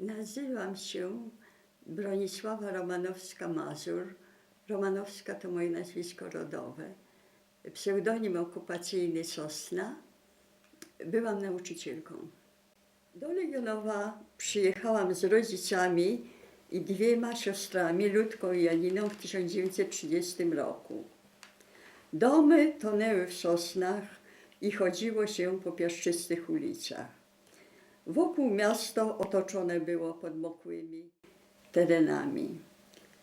Nazywam się Bronisława Romanowska-Mazur. Romanowska to moje nazwisko rodowe. Pseudonim okupacyjny Sosna. Byłam nauczycielką. Do Legionowa przyjechałam z rodzicami i dwiema siostrami, Ludką i Janiną, w 1930 roku. Domy tonęły w sosnach i chodziło się po piaszczystych ulicach. Wokół miasto otoczone było podmokłymi terenami.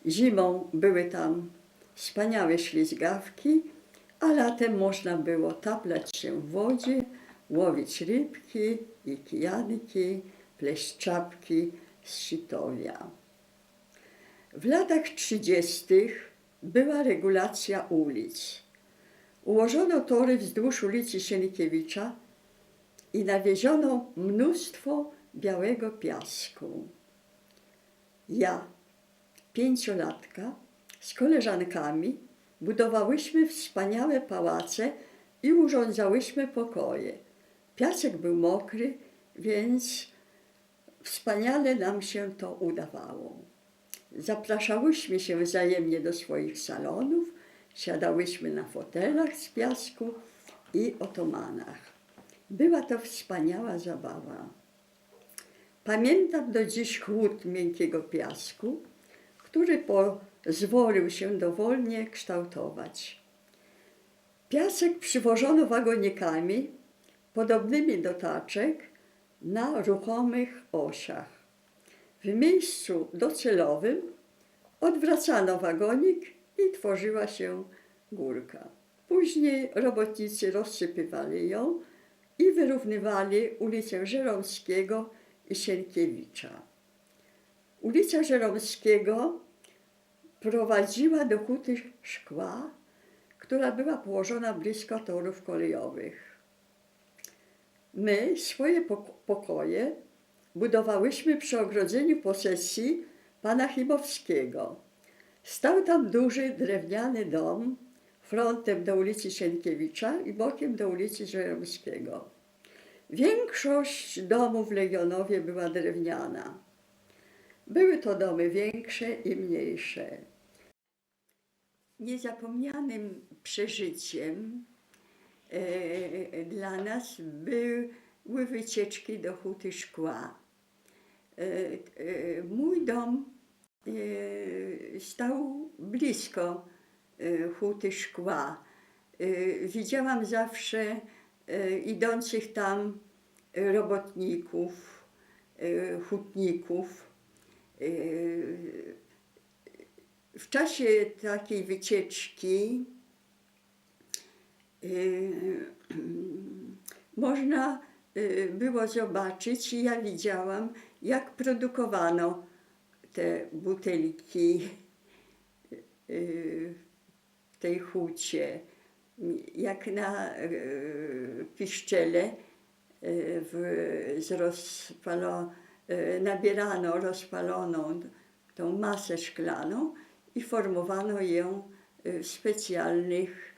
Zimą były tam wspaniałe ślizgawki, a latem można było taplać się w wodzie, łowić rybki i kijanki, pleść czapki z sitowia. W latach 30. była regulacja ulic. Ułożono tory wzdłuż ulicy Sienkiewicza i nawieziono mnóstwo białego piasku. Ja, pięciolatka, z koleżankami budowałyśmy wspaniałe pałace i urządzałyśmy pokoje. Piasek był mokry, więc wspaniale nam się to udawało. Zapraszałyśmy się wzajemnie do swoich salonów, siadałyśmy na fotelach z piasku i otomanach. Była to wspaniała zabawa. Pamiętam do dziś chłód miękkiego piasku, który pozwolił się dowolnie kształtować. Piasek przywożono wagonikami podobnymi do taczek na ruchomych osiach. W miejscu docelowym odwracano wagonik i tworzyła się górka. Później robotnicy rozsypywali ją i wyrównywali ulicę Żeromskiego i Sienkiewicza. Ulica Żeromskiego prowadziła do huty szkła, która była położona blisko torów kolejowych. My swoje pok- pokoje budowałyśmy przy ogrodzeniu posesji pana Chybowskiego. Stał tam duży drewniany dom frontem do ulicy Sienkiewicza i bokiem do ulicy Żeromskiego. Większość domów w Legionowie była drewniana. Były to domy większe i mniejsze. Niezapomnianym przeżyciem e, dla nas były wycieczki do huty szkła. E, e, mój dom e, stał blisko huty szkła. E, Widziałam zawsze e, idących tam robotników, hutników. W czasie takiej wycieczki można było zobaczyć, i ja widziałam, jak produkowano te butelki w tej hucie, jak na e, piszczele e, z rozpalo, e, nabierano rozpaloną tą masę szklaną i formowano ją w specjalnych,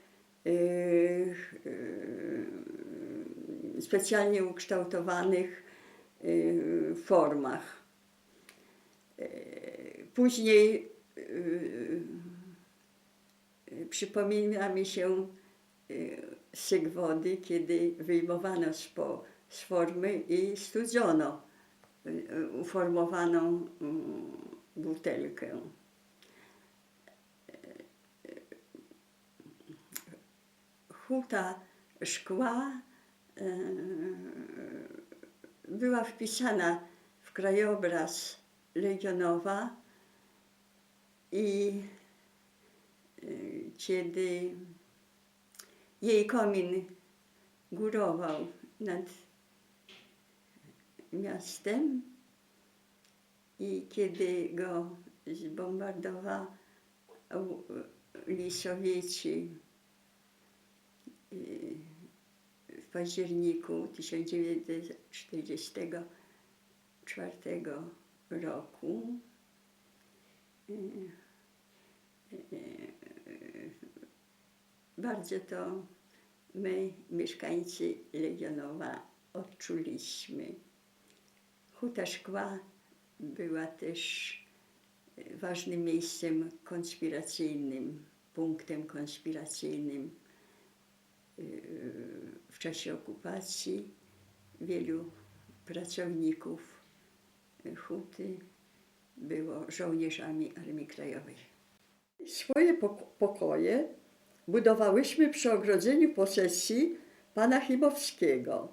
specjalnie ukształtowanych formach. Później e, przypomina mi się e, syk wody, kiedy wyjmowano z, po, z formy i studzono e, uformowaną mm, butelkę. Huta szkła e, była wpisana w krajobraz Legionowa i kiedy jej komin górował nad miastem i kiedy go zbombardowali Sowieci y, w październiku 1944 roku. Bardzo to my, mieszkańcy Legionowa, odczuliśmy. Huta szkła była też e, ważnym miejscem konspiracyjnym, punktem konspiracyjnym e, w czasie okupacji. Wielu pracowników e, huty było żołnierzami Armii Krajowej. Swoje pok- pokoje budowałyśmy przy ogrodzeniu posesji pana Chybowskiego.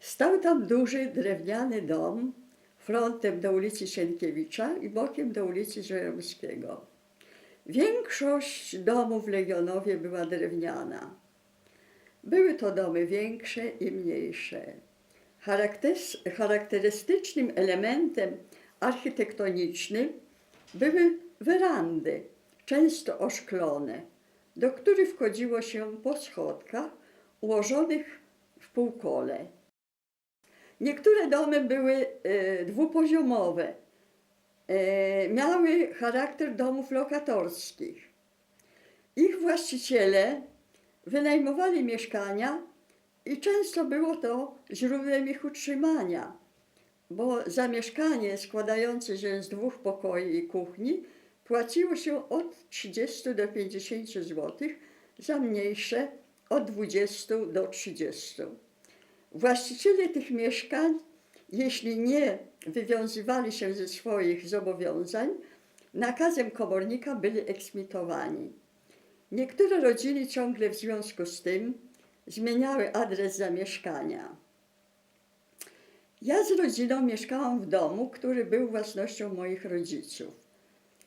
Stał tam duży drewniany dom frontem do ulicy Sienkiewicza i bokiem do ulicy Żeromskiego. Większość domów w Legionowie była drewniana. Były to domy większe i mniejsze. Charakterys- charakterystycznym elementem architektonicznym były werandy, często oszklone, do których wchodziło się po schodkach ułożonych w półkole. Niektóre domy były e, dwupoziomowe, e, miały charakter domów lokatorskich. Ich właściciele wynajmowali mieszkania i często było to źródłem ich utrzymania, bo za mieszkanie składające się z dwóch pokoi i kuchni płaciło się od 30 do 50 zł, za mniejsze od 20 do 30. Właściciele tych mieszkań, jeśli nie wywiązywali się ze swoich zobowiązań, nakazem komornika byli eksmitowani. Niektóre rodziny ciągle w związku z tym zmieniały adres zamieszkania. Ja z rodziną mieszkałam w domu, który był własnością moich rodziców.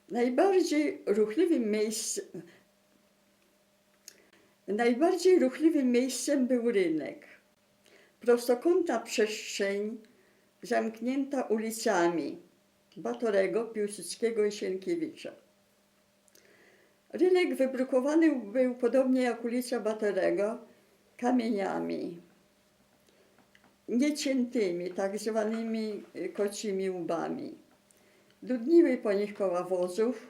Najbardziej ruchliwym miejscem, najbardziej ruchliwym miejscem był rynek. Prostokątna przestrzeń zamknięta ulicami Batorego, Piłsudskiego i Sienkiewicza. Rynek wybrukowany był podobnie jak ulica Batorego kamieniami nieciętymi, tak zwanymi kocimi łbami. Dudniły po nich koła wozów,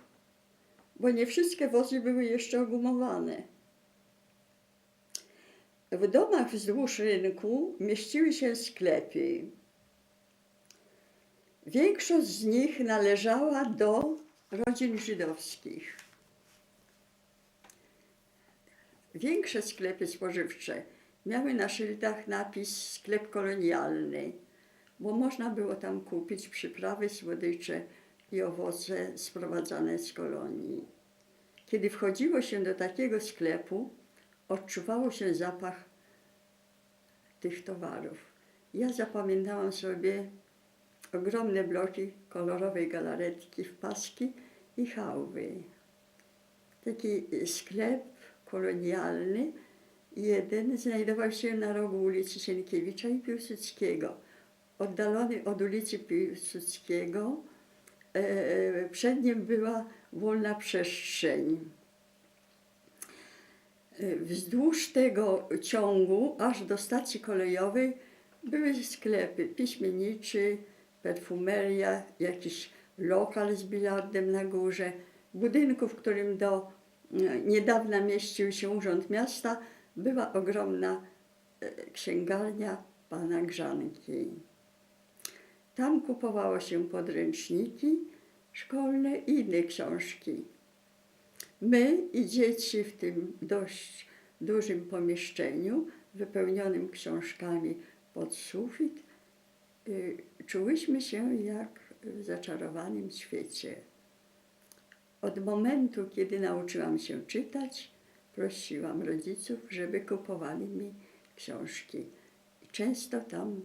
bo nie wszystkie wozy były jeszcze ogumowane. W domach wzdłuż rynku mieściły się sklepy. Większość z nich należała do rodzin żydowskich. Większe sklepy spożywcze miały na szyldach napis sklep kolonialny, bo można było tam kupić przyprawy, słodycze i owoce sprowadzane z kolonii. Kiedy wchodziło się do takiego sklepu, odczuwało się zapach tych towarów. Ja zapamiętałam sobie ogromne bloki kolorowej galaretki w paski i hałwy. Taki sklep kolonialny, jeden znajdował się na rogu ulicy Sienkiewicza i Piłsudskiego. Oddalony od ulicy Piłsudskiego, e, przed nim była wolna przestrzeń. E, Wzdłuż tego ciągu, aż do stacji kolejowej, były sklepy piśmienniczy, perfumeria, jakiś lokal z bilardem na górze, budynku, w którym do e, niedawna mieścił się Urząd Miasta, była ogromna e, księgarnia pana Grzanki. Tam kupowało się podręczniki szkolne i inne książki. My i dzieci w tym dość dużym pomieszczeniu, wypełnionym książkami pod sufit, y, czułyśmy się jak w zaczarowanym świecie. Od momentu, kiedy nauczyłam się czytać, prosiłam rodziców, żeby kupowali mi książki. Często tam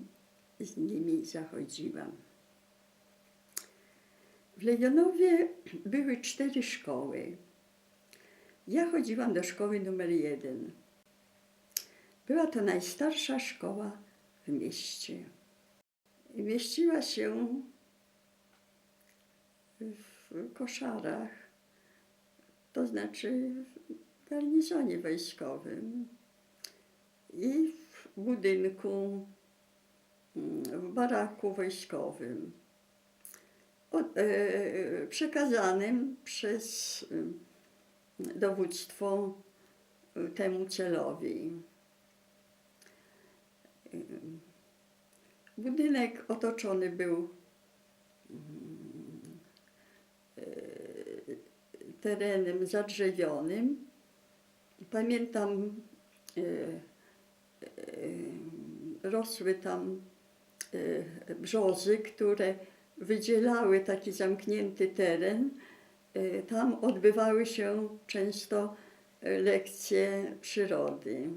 z nimi zachodziłam. W Legionowie były cztery szkoły. Ja chodziłam do szkoły numer jeden. Była to najstarsza szkoła w mieście. Mieściła się w koszarach, to znaczy w garnizonie wojskowym i w budynku, w baraku wojskowym, e, e, przekazanym przez e, dowództwo temu celowi. Budynek otoczony był terenem zadrzewionym. Pamiętam, rosły tam brzozy, które wydzielały taki zamknięty teren. E, Tam odbywały się często e, lekcje przyrody.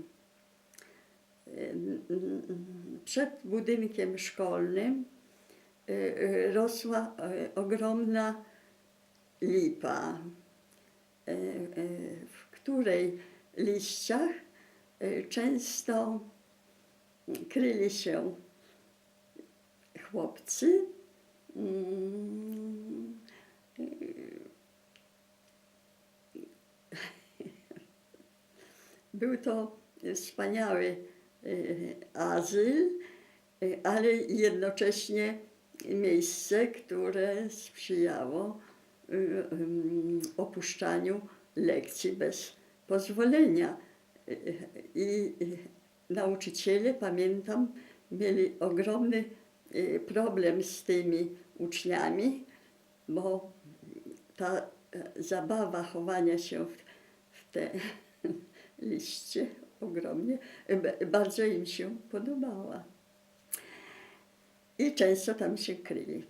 E, Przed budynkiem szkolnym e, e, rosła e, ogromna lipa, e, e, w której liściach e, często kryli się chłopcy. mm, Był to wspaniały e, azyl, e, ale jednocześnie miejsce, które sprzyjało e, em, opuszczaniu lekcji bez pozwolenia. E, I e, nauczyciele, pamiętam, mieli ogromny e, problem z tymi uczniami, bo ta e, zabawa chowania się w, w te liście ogromnie, e, bardzo im się podobała. I często tam się kryli.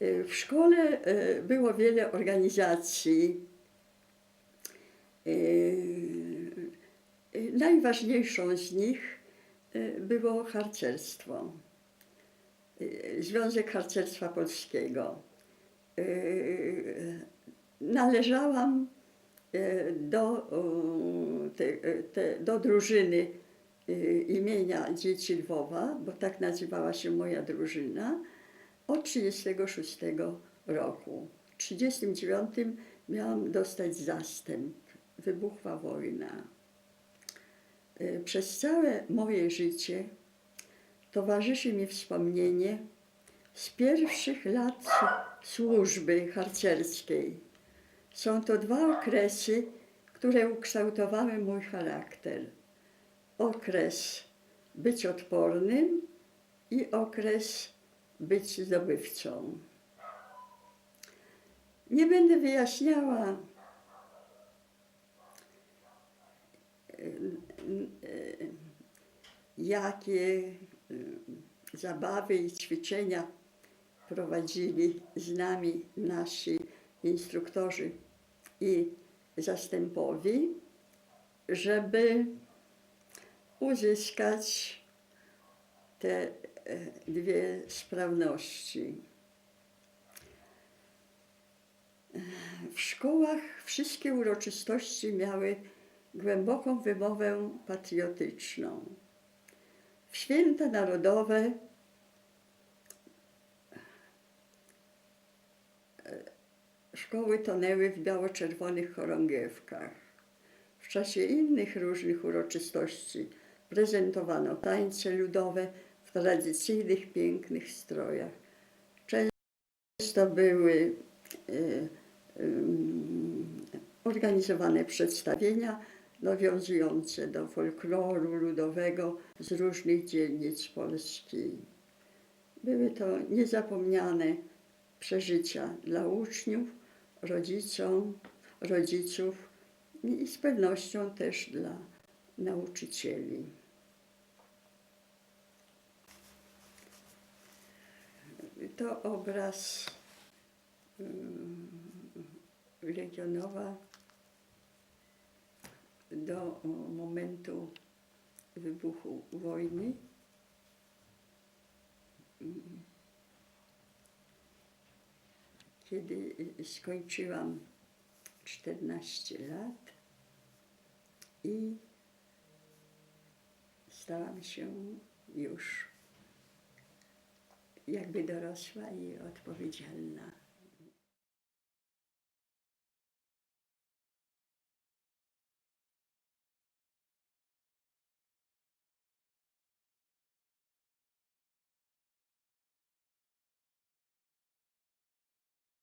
E, W szkole e, było wiele organizacji. E, Najważniejszą z nich było harcerstwo. E, Związek Harcerstwa Polskiego. E, Należałam e, do, te, te, do drużyny imienia Dzieci Lwowa, bo tak nazywała się moja drużyna, od 1936 roku. W 1939 miałam dostać zastęp. Wybuchła wojna. Przez całe moje życie towarzyszy mi wspomnienie z pierwszych lat służby harcerskiej. Są to dwa okresy, które ukształtowały mój charakter. Okres być odpornym i okres być zdobywcą. Nie będę wyjaśniała, e, e, jakie zabawy i ćwiczenia prowadzili z nami nasi instruktorzy i zastępowi, żeby uzyskać te e, dwie sprawności. W szkołach wszystkie uroczystości miały głęboką wymowę patriotyczną. W święta narodowe szkoły tonęły w biało-czerwonych chorągiewkach. W czasie innych różnych uroczystości prezentowano tańce ludowe w tradycyjnych, pięknych strojach. Często były e, organizowane przedstawienia nawiązujące do folkloru ludowego z różnych dzielnic Polski. Były to niezapomniane przeżycia dla uczniów, rodzicom, rodziców i z pewnością też dla nauczycieli. To obraz mm, Legionowa do momentu wybuchu wojny. Mm. Kiedy y, skończyłam 14 lat i stałam się już jakby dorosła i odpowiedzialna